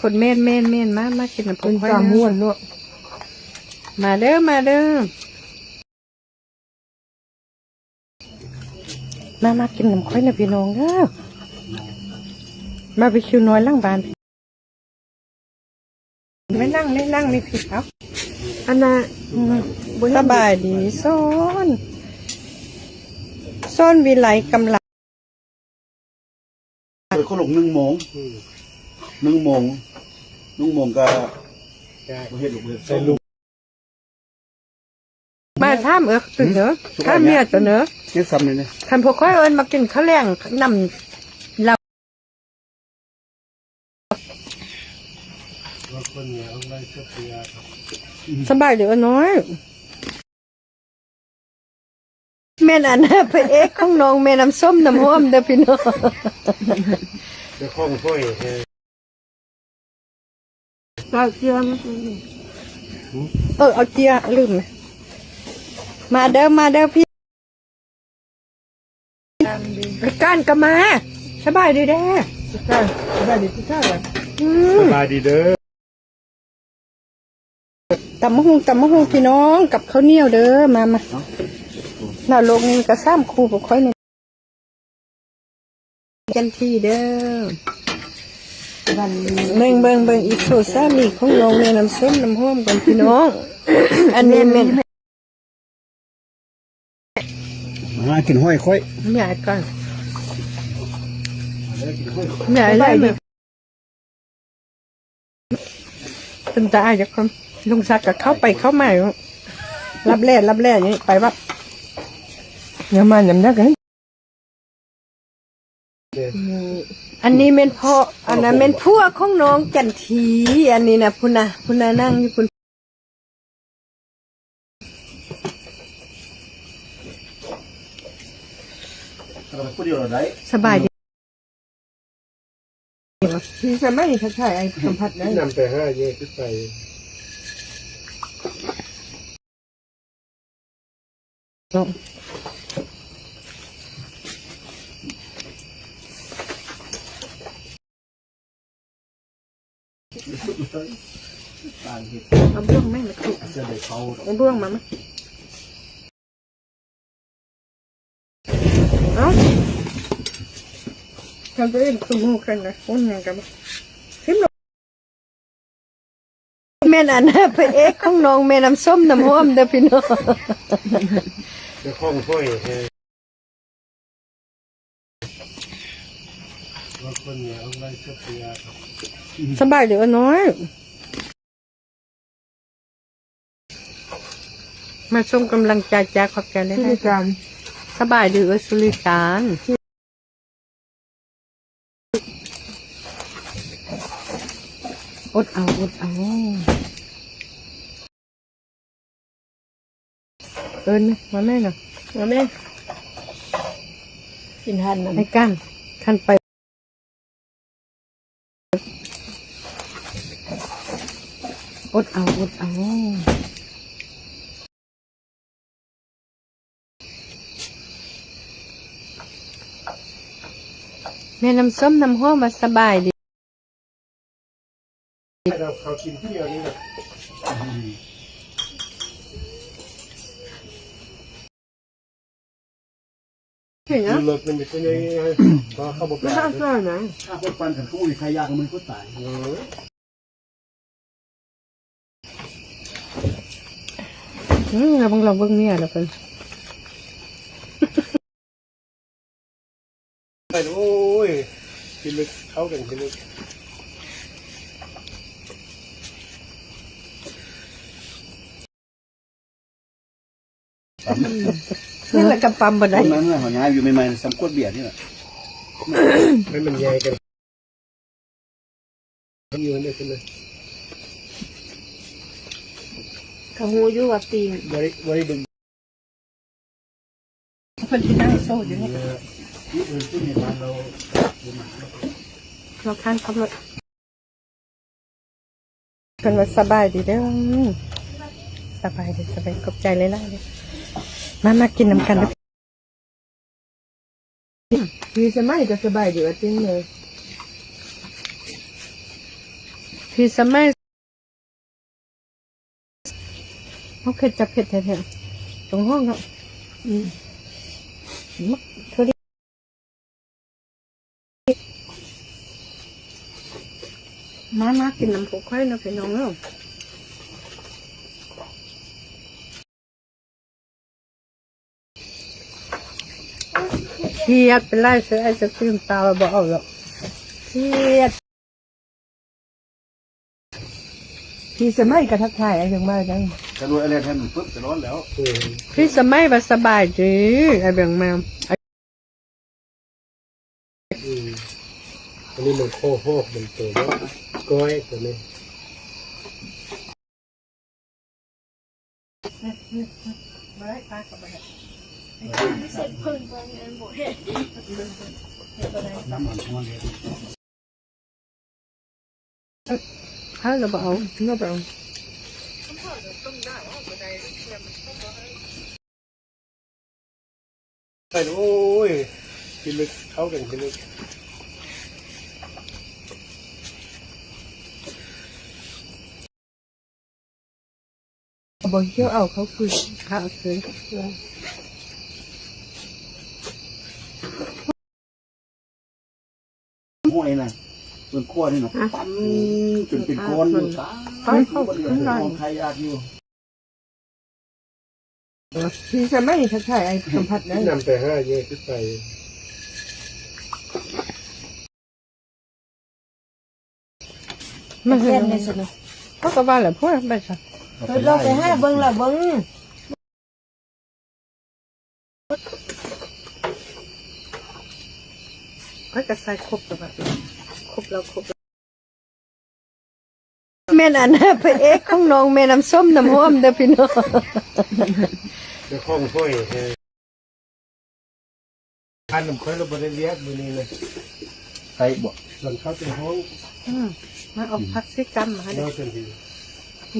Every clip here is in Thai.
คนเม่นเม่นเม่นมามากินน้ำผเป็งนค่อยตาเด้ม้วอนเนาะมาเด้อมาเด้อมามากินน้ำค่อยนะพี่น้องเด้อมาไปคิวน้อยล่างบานไม่นั่งไม่นั่งไม่ผิดครับอันน่ะอืมสบายดีซ้อนซ้อนวิไลกำลังเปิดเขาลงหนึ่งโมงห นึ่งโมงหนึ่งโมงก็บ่เฮ็ดลูกเฮ็ดใส่ลูกมาท่ามเอิกตึงเนอะข้ามเมียตัวเนอะเฮ็ดซ้ำเลยเนี่ยคันพวกค่อยเอิญมากินข้าวแรงนำเราสบายเดี๋ยวน้อยแม่นอันน่ะพระเอกของน้องแม่น้ำส้มน้ำหอมเด้อพี่น้องเดี๋ยวข้องค่อย เอาเจียมเออเอาเจียลืมมาเด้อมาเด้อพี่ก้านก็มาสบายดีแด้ใช่ได้ดีที่ช่เลยอืมสบายดีเด้อตำมะฮุงตำมะฮุงพี่น้องกับข้าวเหนียวเด้อมามาหน้าโลกนี้ก็ซ้ำครูบ่ค่อยนี่กันที่เด้อ วันเบิ่งเบิ่งเบิ่งอีกโซซามีของน้องแม่น้ำส้มน้ำหอมกันพี่น้อง อันนี้แม่นมากินห้อยค่อยแม่ก่อนแม่อะไรแบบเป็นตาอยากคนลุงซักกับเข้าไปเข้ามาอยู่รับแร่รับแร่อย่างนี้ไปว่าอย่ามาหยำยักกัน อันนี้เป็นพ่ออันนั้นเป็นพวกของน้องจันที อันนี้นะพุ่นนะพุ่นนะนั่งอยู่พุ่นเราไปพูดเดียวเราได้สบายดีที่จะไม่ใช่ใช่ไอ้สัมผัสนั้นนำไปห้าเยขึ้นไป การเฮ็ดเอาเบื้องไหมมาถูกจะได้เขาเอาเบื้องมาไหมเอ้าทำตัวเองคืองูกันนะคนยังกันทิมลงแม่นอันนะพระเอกของน้องแม่น้ำส้มน้ำหอมเด้อพี่น้องเดี๋ยวข้องค่อยว่าคนเนี่ยเอาไว้เชื่อเสีย สบายเดี๋ยวน้อย มาชมกำลังใจจากขอบใจเลยที่ให้การสบายดีเออสุริการอดเอาอดเอาเอิญมาแม่น่ะมาแม่กินหันให้กันขันไป อดเอาอดเอาแม่น้ำส้มน้ำห้อมาสบายดีเราเขากินเที่ยวนี่แหละเห็นไหมรถมันเป็นยังไงพอเข้าบอกไม่ได้ต้องเสื้อนะถ้าคนปันกันเขาอุ้ยใครยากมันก็ตาย อออืมเราบังเราเบิ่งเนี่ยเราเป็นไปโอ้ยกินลึกเข้ากันกินลึกนี่แหละกำปั๊มบันไดคนนั้นน่ะหัวหน้าอยู่ใหม่ๆสำกวดเบียดนี่แหละให้มันใหญ่กันยืนได้ขึ้นเลย เขาหูอยู่ว่าตีนไว้ไว้ดึงคนที่นั่งโซ่อยู่นี่ที่อื่นที่ในบ้านเราเราข้างขับรถคนว่าสบายดีเด้อสบายดีสบายขอบใจเลยล่ะเลยมามากินน้ำกันเด้อพี่สมัยจะสบายดีว่าจริงเลยพี่สมัย เขาเคยจับเผ็ดแท้ๆตรงห้องครับอืมมักเท่านี้มามากินน้ำผูกไข่นะพี่น้องเนาะเครียดเป็นไรซื้อไอศครีมตาเราบอกเอาหรอกเครียดพี่สมัยก็ทักทายไอ้จังมาจัง จะรวยอะไรแทนปุ๊บจะร้อนแล้วพี่สมัยว่าสบายจีไอ้เบียงมาไอ้อันนี้มันโคโฮกมันตัวแล้วก้อยตัวนี้น้ำมันทั้งวันเลยถ้าเราบอกเอาเราบอกเอา ใส่โอ้ยกินลึกเข้ากันกินลึกบอกเที่ยวเอาเขาคุยข้าวซื้อห้วยน่ะ ส่วนขั้วนี่น่ะปั้นจนเป็นก้อนอยู่ตายเข้าไปเลยของใครอยากอยู่พี่สมัยทักทายไอ้สัมผัสได้นำไปห้าเยอะขึ้นไปมันแค่ในสนุกเขาก็ว่าแหละพวกไปสักเราไปห้าเบิ้งละเบิ้งเขาจะใส่ครบแล้วแบบค รบแล้วครบแม่นอันนะพระเอกของน้องแม่น้ำส้มน้ำหอมเด้อพี่น้องเดี๋ยวข้องห้อยพันน้ำค่อยเราบริเลียกมือนี้เลยใครบอกส่วนเข้าเป็นห้องมาเอาพักซิกรรมมาให้เล่าทันที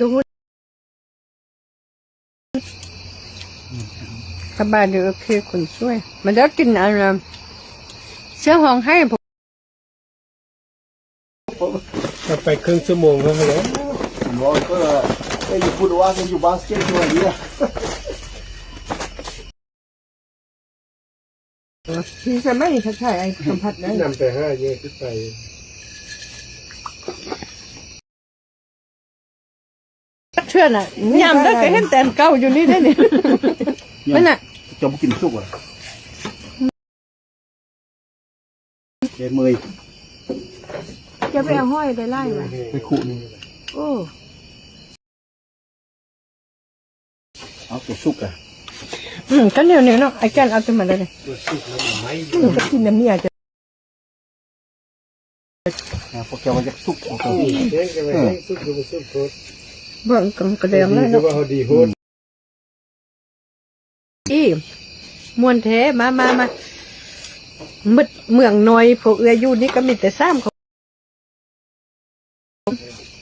ดูสบายดีโอเคคุณช่วย มันได้กินอะไรเชื่อห้องให้ผม ไปครึ่งชั่วโมงแล้วแล้วผมบอกก็ไอ้อยู่พูดว่าจะอยู่บาสเกตตัวนี้พี่สมัยทักทายไอ้สัมผัสได้นำไปห้าเยอะขึ้นไปเชื่อน่ะยำได้ก็เห็นแต่นเก่าอยู่นี่ได้เนี่ยมันน่ะจะมากินสุกอะเด็ดมือ จะไปเอาห้อยได้ไล่ไหมไปขู่นี่โอ้เอาตัวสุกอะอืมก็เหนียวเหนียวเนาะไอ้แกนเอาตัวมาเลยตัวสุกแล้วมันไม่หนูก็กินน้ำเนี่ยจะพวกแกว่าจะสุกเอาตัวเด็กกันไปให้สุกดูมันสุกโคตรเบิ่งกันกระเดียมเลยดูเนาะว่าเขาดีโคตรอีมวนเทมามามามึดเมืองน้อยพวกเอืออยู่นี่ก็มีแต่ซ้ำเขา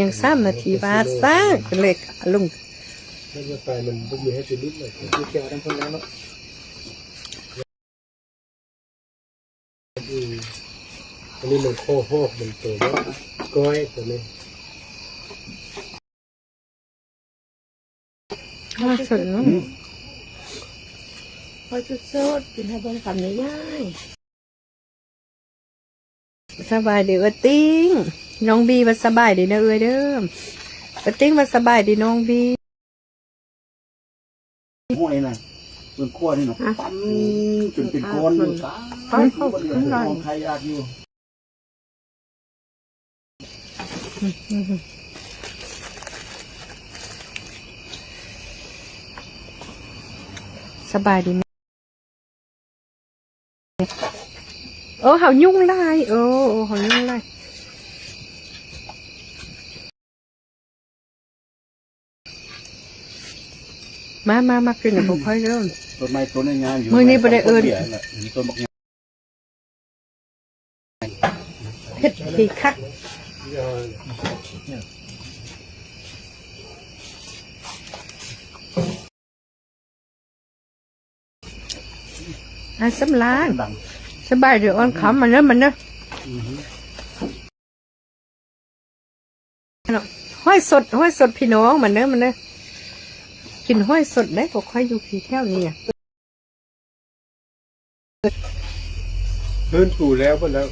ยังซ้ำนาทีบาซ่าเป็นเล็กลุงถ้าจะไปมันบุกมีให้ไปนิดหน่อยที่เกี่ยวทั้งคนแล้วเนาะอืมอันนี้มันโคโฮกมันตัวแล้วก้อยตัวนี้มาสุดเนาะพอจุดโซดกินให้เบิ้งกันง่ายสบายดีเออติ้ง น้องบีว่าสบายดีนะเอ้ยเด้อเออติ้งว่าสบายดีน้องบีห้วยน่ะส่วนขั้วนี่น่ะปั้นจนเป็นก้อนอยู่ตายเข้าไปเลยของใครอยากอยู่สบายดีไหมเออเขายุ่งไล่เออเออเขายุ่งไล่ มามามากินกับผมค่อยเริ่มต้นไม้ต้นในงานอยู่มื้อนี้บ่ได้เอิ้นต้นบักเฮ็ดดีคักยอดอะสำลานดังสบายเดี๋ยวอ่อนคำมันเนอะมันเนอะห้อยสดห้อยสดพี่น้องมันเด้อมันเด้อ กินห้อยสดได้ก็ค่อยอยู่ผีแถวนี้อะเพิ่นปูแล้วก็แล้ว